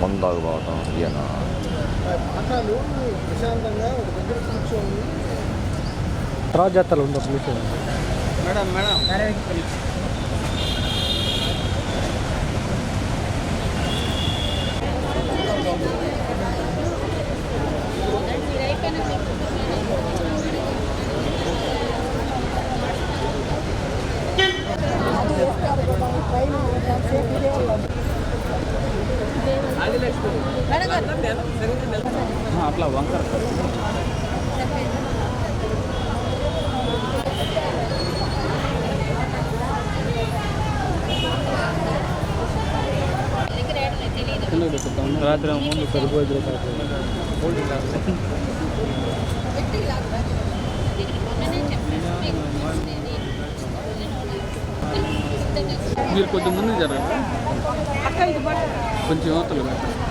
మందు తాగుబావటం ఈయన పాఠాలు ప్రశాంతంగా ఒక దగ్గర కూర్చొని తర్వాత చేస్తారు ఉండవు అట్లా వంకర. రాత్రి ముందు సరిపోయింది మీరు కొంచెం ముందు జరగండి. కొంచెం యువతలు కొద్ది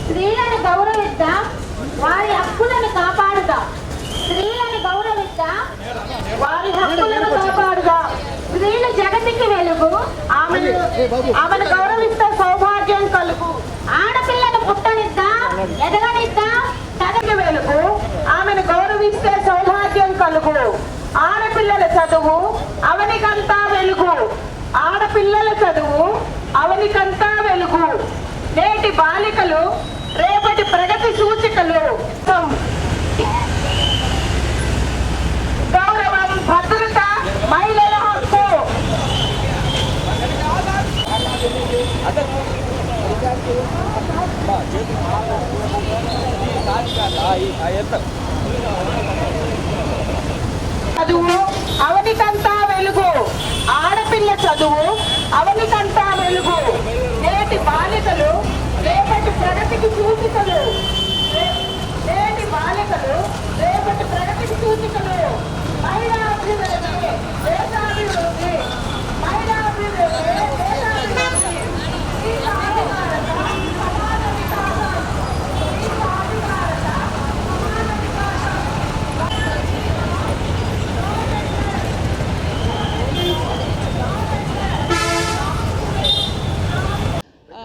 స్త్రీలను గౌరవిద్దాం వారి హక్కులను కాపాడుదాం. స్త్రీలను గౌరవిద్దాం వారి హక్కులను కాపాడుదాం. స్త్రీలు జగతికి వెలుగు ఆమెను ఆమెను గౌరవిస్తే సౌభాగ్యం కలుగు. ఆడపిల్లను పుట్టనిద్దాం ఎదగనిద్దాం తనకి వెలుగు. ఆమెను గౌరవిస్తే చదువు అవనికంతా వెలుగు. ఆడపిల్లల చదువు అవనికంతా వెలుగు. నేటి బాలికలు రేపటి ప్రగతి సూచికలు. గౌరవం భద్రత మహిళల హక్కు. చదువు అవనికంతా వెలుగు. ఆడపిల్ల చదువు అవనికంతా వెలుగు. నేటి బాలికలు రేపటి ప్రగతికి సూచికలు రే- నేటి బాలికలు రేపటి ప్రగతికి సూచికలు మహిళా అభివృద్ధి దేశాభివృద్ధి మహిళా అభివృద్ధి దేశాభివృద్ధి ఈ సాధికారత సమాజ వికాసం ఈ సాధికారత సమాజ వికాసం ఆ,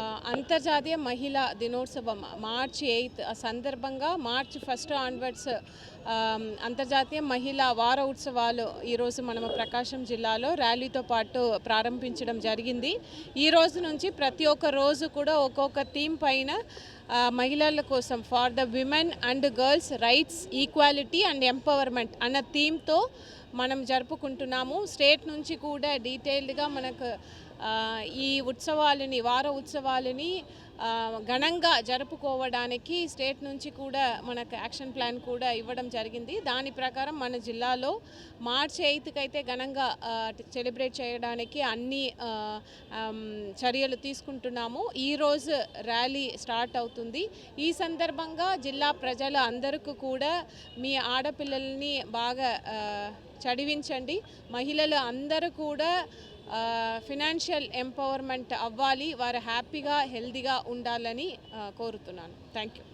అంతర్జాతీయ మహిళా దినోత్సవం మార్చి ఎయిత్ సందర్భంగా మార్చి ఫస్ట్ ఆన్వర్డ్స్ అంతర్జాతీయ మహిళా వార ఉత్సవాలు ఈరోజు మనము ప్రకాశం జిల్లాలో ర్యాలీతో పాటు ప్రారంభించడం జరిగింది. ఈ రోజు నుంచి ప్రతి ఒక్క రోజు కూడా ఒక్కొక్క థీమ్ పైన మహిళల కోసం for the women and girls rights equality and empowerment అన్న థీమ్తో మనం జరుపుకుంటున్నాము. స్టేట్ నుంచి కూడా డీటెయిల్డ్గా మనకు ఈ ఉత్సవాలని వార ఉత్సవాలని ఘనంగా జరుపుకోవడానికి స్టేట్ నుంచి కూడా మనకు యాక్షన్ ప్లాన్ కూడా ఇవ్వడం జరిగింది. దాని ప్రకారం మన జిల్లాలో మార్చ్ ఎయిత్కి అయితే ఘనంగా సెలబ్రేట్ చేయడానికి అన్ని చర్యలు తీసుకుంటున్నాము. ఈరోజు ర్యాలీ స్టార్ట్ అవుతుంది. ఈ సందర్భంగా జిల్లా ప్రజలు అందరికీ కూడా మీ ఆడపిల్లల్ని బాగా చదివించండి. మహిళలు అందరూ కూడా ఫినాన్షియల్ ఎంపవర్మెంట్ అవ్వాలి వారు హ్యాపీగా హెల్దీగా ఉండాలని కోరుతున్నాను. Thank you